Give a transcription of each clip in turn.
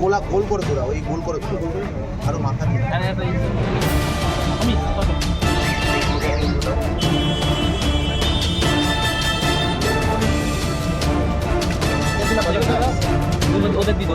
গোলা গোল করে তোরা ওই গোল করে তোরা আরও মাথা দিয়ে ওদের দিতে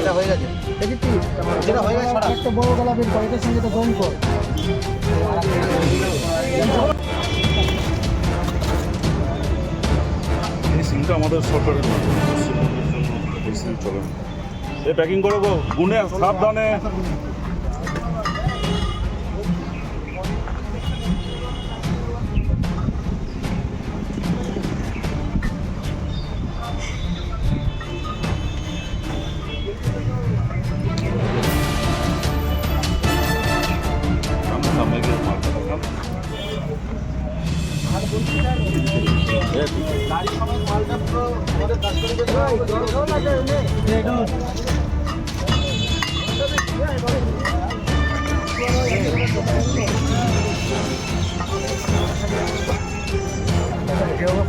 এটা হয়ে গেছে? যেটা হয়ে গেছে ছড়া। একটা বড় গলা বের কর এটার সঙ্গে এটা জয়েন কর। এই সিমটা আমাদের সরকারের এই সিম চলে। না প্যাকিং করে গো। গুনে সাবধানে।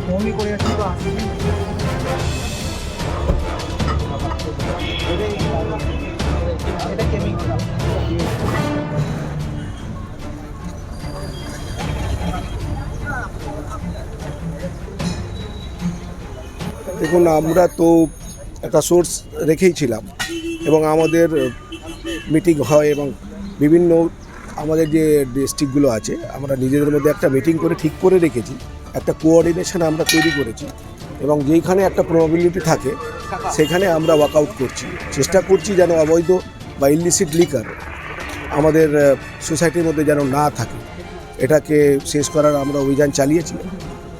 봄이 고여 들어왔습니다. দেখুন, আমরা তো একটা সোর্স রেখেই ছিলাম এবং আমাদের মিটিং হয় এবং বিভিন্ন আমাদের যে ডিস্ট্রিক্টগুলো আছে, আমরা নিজেদের মধ্যে একটা মিটিং করে ঠিক করে রেখেছি, একটা কোঅর্ডিনেশন আমরা তৈরি করেছি এবং যেইখানে একটা প্রবাবিলিটি থাকে, সেখানে আমরা ওয়ার্কআউট করছি। চেষ্টা করছি যেন অবৈধ বা ইলিসিট লিকার আমাদের সোসাইটির মধ্যে যেন না থাকে। এটাকে শেষ করার আমরা অভিযান চালিয়েছি।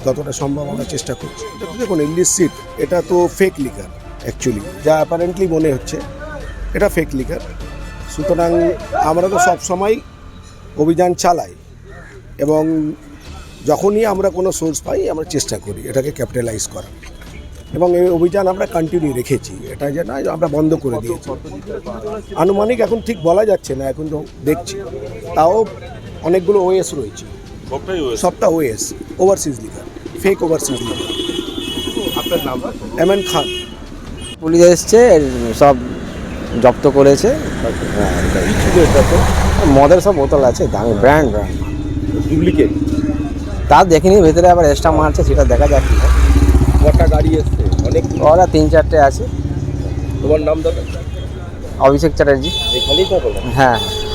যতটা সম্ভব আমরা চেষ্টা করছি। এটা তো দেখুন ইলিসিট এটা তো ফেক লিকার অ্যাকচুয়ালি যা অ্যাপারেন্টলি মনে হচ্ছে এটা ফেক লিকার সুতরাং আমরা তো সব সময় অভিযান চালাই এবং যখনই আমরা কোনো সোর্স পাই আমরা চেষ্টা করি এটাকে ক্যাপিটালাইজ করার। এবং এই অভিযান আমরা কন্টিনিউ রেখেছি। এটা যে না আমরা বন্ধ করে দিয়েছি। আনুমানিক এখন ঠিক বলা যাচ্ছে না এখন তো দেখছি। তাও অনেকগুলো ওএস রয়েছে। সবটা OS overseas liquor fake overseas liquor আপনার নাম? M N Khan. পুলিশ এসছে সব জব্দ করেছে। হ্যাঁ, মদের সব বোতল আছে দামি ব্র্যান্ড ব্র্যান্ড ডুপ্লিকেট তা দেখিনি ভেতরে আবার এক্সট্রা মারছে সেটা দেখা হয়। কটা গাড়ি এসছে? অনেক। ওরা তিন চারটে আছে। তোমার নাম দাদা? অভিষেক চ্যাটার্জি। এখানেই হ্যাঁ হ্যাঁ।